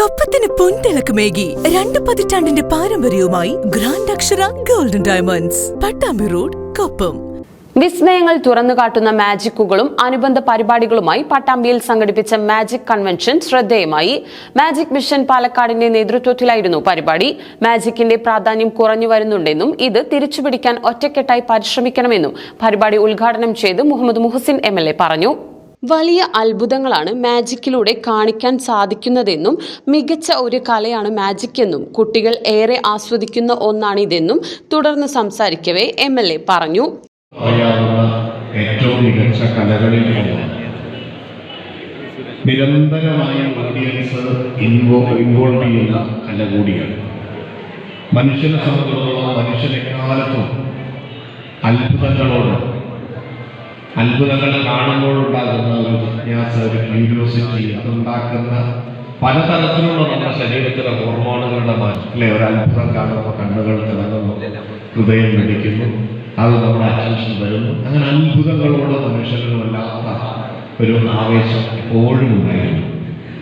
കൊപ്പത്തിന് പൊൻതിളക്കമേകി രണ്ട് പതിറ്റാണ്ടിന്റെ പാരമ്പര്യവുമായി grand Akshara golden diamonds Pattambi road Koppam. വിസ്മയങ്ങൾ തുറന്നു കാട്ടുന്ന മാജിക്കുകളും അനുബന്ധ പരിപാടികളുമായി പട്ടാമ്പിയിൽ സംഘടിപ്പിച്ച മാജിക് കൺവെൻഷൻ ശ്രദ്ധേയമായി. മാജിക് മിഷൻ പാലക്കാടിന്റെ നേതൃത്വത്തിലായിരുന്നു പരിപാടി. മാജിക്കിന്റെ പ്രാധാന്യം കുറഞ്ഞു വരുന്നുണ്ടെന്നും ഇത് തിരിച്ചുപിടിക്കാൻ ഒറ്റക്കെട്ടായി പരിശ്രമിക്കണമെന്നും പരിപാടി ഉദ്ഘാടനം ചെയ്ത് മുഹമ്മദ് മുഹസിൻ എം പറഞ്ഞു. വലിയ അത്ഭുതങ്ങളാണ് മാജിക്കിലൂടെ കാണിക്കാൻ സാധിക്കുന്നതെന്നും മികച്ച ഒരു കലയാണ് മാജിക് എന്നും കുട്ടികൾ ഏറെ ആസ്വദിക്കുന്ന ഒന്നാണിതെന്നും തുടർന്ന് സംസാരിക്കവേ എം പറഞ്ഞു. എ കൂടിയാണ്. മനുഷ്യനെ സംബന്ധിച്ചിടത്തോളം മനുഷ്യൻ എക്കാലത്തും അത്ഭുതങ്ങളോട് അത്ഭുതങ്ങൾ കാണുമ്പോൾ ഉണ്ടാകുന്ന ഒരു ജിജ്ഞാസ ഒരു ക്യൂരിയോസിറ്റി അതുണ്ടാക്കുന്ന പലതരത്തിലുള്ള നമ്മുടെ ശരീരത്തിലെ ഹോർമോണുകളുടെ മാറ്റം അല്ലെ ഒരു അത്ഭുതം കാണുമ്പോൾ കണ്ണുകൾ തിളങ്ങുന്നു ഹൃദയം പിടിക്കുന്നു അത് നമ്മുടെ അറ്റൻഷൻ വരുന്നു. അങ്ങനെ അത്ഭുതങ്ങളോട് മനുഷ്യന് വല്ലാത്ത ഒരു ആവേശം എപ്പോഴും ഉണ്ടായിരുന്നു.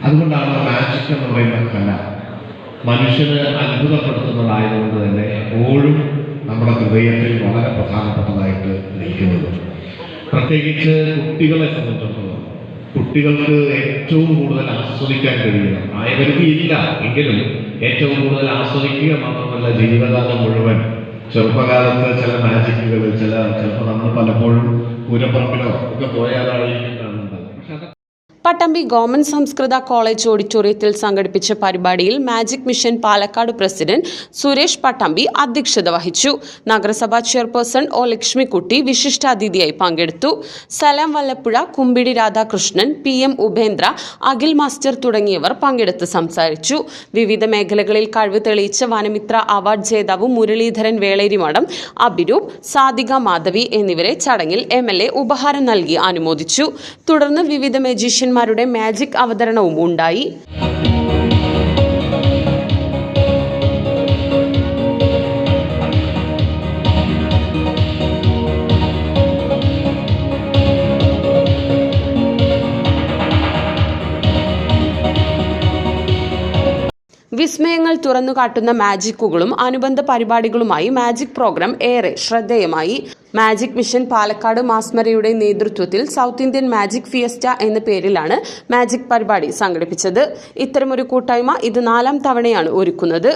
അതുകൊണ്ടാണ് മാജിക് എന്ന് പറയുന്ന കല മനുഷ്യന് അത്ഭുതപ്പെടുത്തുന്നതായതുകൊണ്ട് തന്നെ എപ്പോഴും നമ്മുടെ ഹൃദയത്തിൽ വളരെ പ്രധാനപ്പെട്ടതായിട്ട് നിൽക്കുന്നത്. പ്രത്യേകിച്ച് കുട്ടികളെ സംബന്ധിച്ചിടത്തോളം കുട്ടികൾക്ക് ഏറ്റവും കൂടുതൽ ആസ്വദിക്കാൻ കഴിയണം ആയവർക്ക് ഇല്ല എങ്കിലും ഏറ്റവും കൂടുതൽ ആസ്വദിക്കുക മാത്രമല്ല ജീവിതകാലം മുഴുവൻ. ചെറുപ്പകാലത്ത് ചില മാജിക്കുകൾ ചില ചിലപ്പോൾ നമ്മൾ പലപ്പോഴും പൂരപ്പറമ്പിലോ ഒക്കെ പക്ഷെ അതൊക്കെ പട്ടമ്പി ഗവൺമെന്റ് സംസ്കൃത കോളേജ് ഓഡിറ്റോറിയത്തിൽ സംഘടിപ്പിച്ച പരിപാടിയിൽ magic mission Palakkad president Suresh Pattambi അധ്യക്ഷത വഹിച്ചു. നഗരസഭാ ചെയർപേഴ്സൺ ഒ ലക്ഷ്മിക്കുട്ടി വിശിഷ്ടാതിഥിയായി പങ്കെടുത്തു. Salam Vallappuzha Kumbidi Radhakrishnan P M Upendra Akhil master തുടങ്ങിയവർ പങ്കെടുത്ത് സംസാരിച്ചു. വിവിധ മേഖലകളിൽ കഴിവ് തെളിയിച്ച വനമിത്ര അവാർഡ് ജേതാവ് മുരളീധരൻ വേളേരിമഠം അഭിരൂപ് സാധിക മാധവി എന്നിവരെ ചടങ്ങിൽ എം ഉപഹാരം നൽകി അനുമോദിച്ചു. തുടർന്ന് വിവിധ മജീഷ്യന്മാരുടെ മാജിക് അവതരണവും ഉണ്ടായി. വിസ്മയങ്ങൾ തുറന്നു കാട്ടുന്ന മാജിക്കുകളും അനുബന്ധ പരിപാടികളുമായി മാജിക് പ്രോഗ്രാം ഏറെ ശ്രദ്ധേയമായി. മാജിക് മിഷൻ പാലക്കാട് മാസ്മരയുടെ നേതൃത്വത്തിൽ സൗത്ത് ഇന്ത്യൻ മാജിക് ഫിയസ്റ്റ എന്ന പേരിലാണ് മാജിക് പരിപാടി സംഘടിപ്പിച്ചത്. ഇത്തരമൊരു കൂട്ടായ്മ ഇത് നാലാം തവണയാണ് ഒരുക്കുന്നത്.